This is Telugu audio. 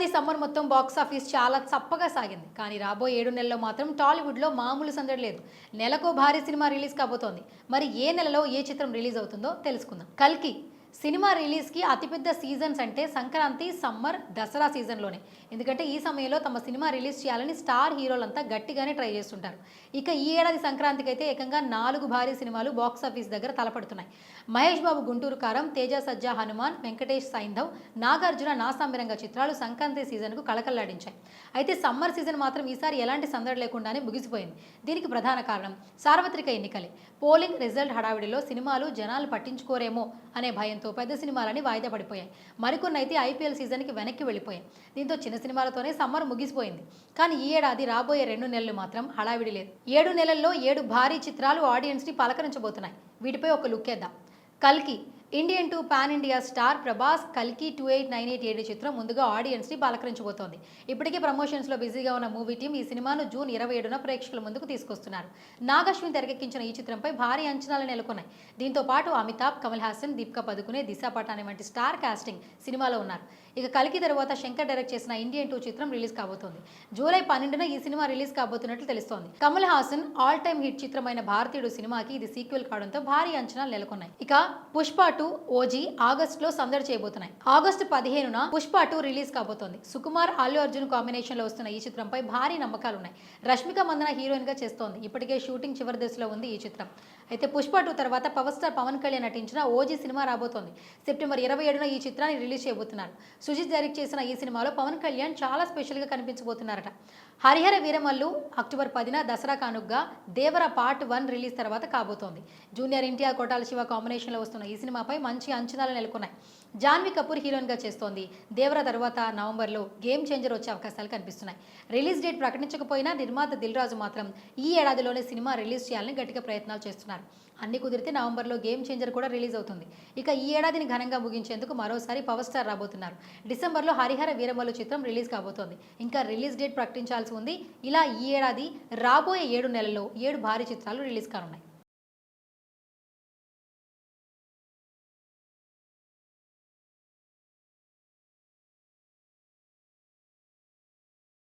ఏడాది సమ్మర్ మొత్తం బాక్స్ ఆఫీస్ చాలా చప్పగా సాగింది. కానీ రాబోయే ఏడు నెలల్లో మాత్రం టాలీవుడ్లో మామూలు సందడి లేదు. నెలకో భారీ సినిమా రిలీజ్ కాబోతోంది. మరి ఏ నెలలో ఏ చిత్రం రిలీజ్ అవుతుందో తెలుసుకుందాం. కల్కి సినిమా రిలీజ్కి అతిపెద్ద సీజన్స్ అంటే సంక్రాంతి సమ్మర్ దసరా సీజన్లోనే. ఎందుకంటే ఈ సమయంలో తమ సినిమా రిలీజ్ చేయాలని స్టార్ హీరోలంతా గట్టిగానే ట్రై చేస్తుంటారు. ఇక ఈ ఏడాది సంక్రాంతికి అయితే ఏకంగా నాలుగు భారీ సినిమాలు బాక్స్ ఆఫీస్ దగ్గర తలపడుతున్నాయి. మహేష్ బాబు గుంటూరు కారం తేజ సజ్జా హనుమాన్ వెంకటేష్ సైంధవ్ నాగార్జున నాసామిరంగ చిత్రాలు సంక్రాంతి సీజన్కు కళకల్లాడించాయి అయితే సమ్మర్ సీజన్ మాత్రం ఈసారి ఎలాంటి సందడి లేకుండానే ముగిసిపోయింది. దీనికి ప్రధాన కారణం సార్వత్రిక ఎన్నికలే. పోలింగ్ రిజల్ట్ హడావిడిలో సినిమాలు జనాలు పట్టించుకోరేమో అనే భయం భయంతో పెద్ద సినిమాలని వాయిదా పడిపోయాయి. మరికొన్ని అయితే ఐపీఎల్ సీజన్కి వెనక్కి వెళ్ళిపోయాయి. దీంతో చిన్న సినిమాలతోనే సమ్మర్ ముగిసిపోయింది. కానీ ఈ ఏడాది రాబోయే రెండు నెలలు మాత్రం హడావిడి లేదు. ఏడు నెలల్లో ఏడు భారీ చిత్రాలు ఆడియన్స్ని పలకరించబోతున్నాయి. వీటిపై ఒక లుక్ వేద్దాం. కల్కి Indian to pan India star Prabhas కల్కి టూ ఎయిట్ నైన్ ఎయిట్ ఏడు చిత్రం ముందుగా ఆడియన్స్ని పలకరించబోతోంది ఇప్పటికే ప్రమోషన్స్లో బిజీగా ఉన్న మూవీ టీం ఈ సినిమాను జూన్ ఇరవై ఏడున ప్రేక్షకుల ముందుకు తీసుకొస్తున్నారు. నాగశ్విన్ తెరకెక్కించిన ఈ చిత్రంపై భారీ అంచనాలు నెలకొన్నాయి. దీంతో పాటు అమితాబ్ కమల్ హాసన్ దీపికా పదుకునే దిశా పటాని వంటి స్టార్ కాస్టింగ్ సినిమాలో ఉన్నారు. ఇక కలికి తర్వాత శంకర్ డైరెక్ట్ చేసిన ఇండియన్ టూ చిత్రం రిలీజ్ కాబోతోంది. జూలై పన్నెండున ఈ సినిమా రిలీజ్ కాబోతున్నట్లు తెలుస్తోంది. Kamal Haasan all time hit చిత్రమైన భారతీయుడు సినిమాకి ఇది సీక్వెల్ కావడంతో భారీ అంచనాలు నెలకొన్నాయి. ఇక పుష్ప టూ ఓజీ ఆగస్ట్లో సందడి చేయబోతున్నాయి. ఆగస్టు పదిహేనున పుష్ప టూ రిలీజ్ కాబోతోంది. సుకుమార్ అల్లు అర్జున్ కాంబినేషన్లో వస్తున్న ఈ చిత్రంపై భారీ నమ్మకాలు ఉన్నాయి రష్మిక మందన హీరోయిన్గా చేస్తోంది. ఇప్పటికే షూటింగ్ చివరి దశలో ఉంది ఈ చిత్రం. అయితే పుష్ప టూ తర్వాత పవర్ స్టార్ పవన్ కళ్యాణ్ నటించిన ఓజీ సినిమా రాబోతోంది. సెప్టెంబర్ ఇరవై ఏడున ఈ చిత్రాన్ని రిలీజ్ చేయబోతున్నారు. సుజిత్ డైరెక్ట్ చేసిన ఈ సినిమాలో పవన్ కళ్యాణ్ చాలా స్పెషల్గా కనిపించబోతున్నారట. హరిహర వీరమల్లు అక్టోబర్ పదిన దసరా కానుగ్గా దేవర పార్ట్ వన్ రిలీజ్ తర్వాత కాబోతోంది. జూనియర్ ఎన్టీఆర్ కోటాల శివ కాంబినేషన్లో వస్తున్న ఈ సినిమా సినిమాపై మంచి అంచనాలు నెలకొన్నాయి. జాన్వి కపూర్ హీరోయిన్గా చేస్తోంది. దేవర తర్వాత నవంబర్లో గేమ్ చేంజర్ వచ్చే అవకాశాలు కనిపిస్తున్నాయి. రిలీజ్ డేట్ ప్రకటించకపోయినా నిర్మాత దిల్ రాజు మాత్రం ఈ ఏడాదిలోనే సినిమా రిలీజ్ చేయాలని గట్టిగా ప్రయత్నాలు చేస్తున్నారు. అన్ని కుదిరితే నవంబర్లో గేమ్ చేంజర్ కూడా రిలీజ్ అవుతుంది. ఇక ఈ ఏడాదిని ఘనంగా ముగించేందుకు మరోసారి పవర్ స్టార్ రాబోతున్నారు. డిసెంబర్లో హరిహర వీరమల్లు చిత్రం రిలీజ్ కాబోతోంది. ఇంకా రిలీజ్ డేట్ ప్రకటించాల్సి ఉంది. ఇలా ఈ ఏడాది రాబోయే ఏడు నెలల్లో ఏడు భారీ చిత్రాలు రిలీజ్ కానున్నాయి.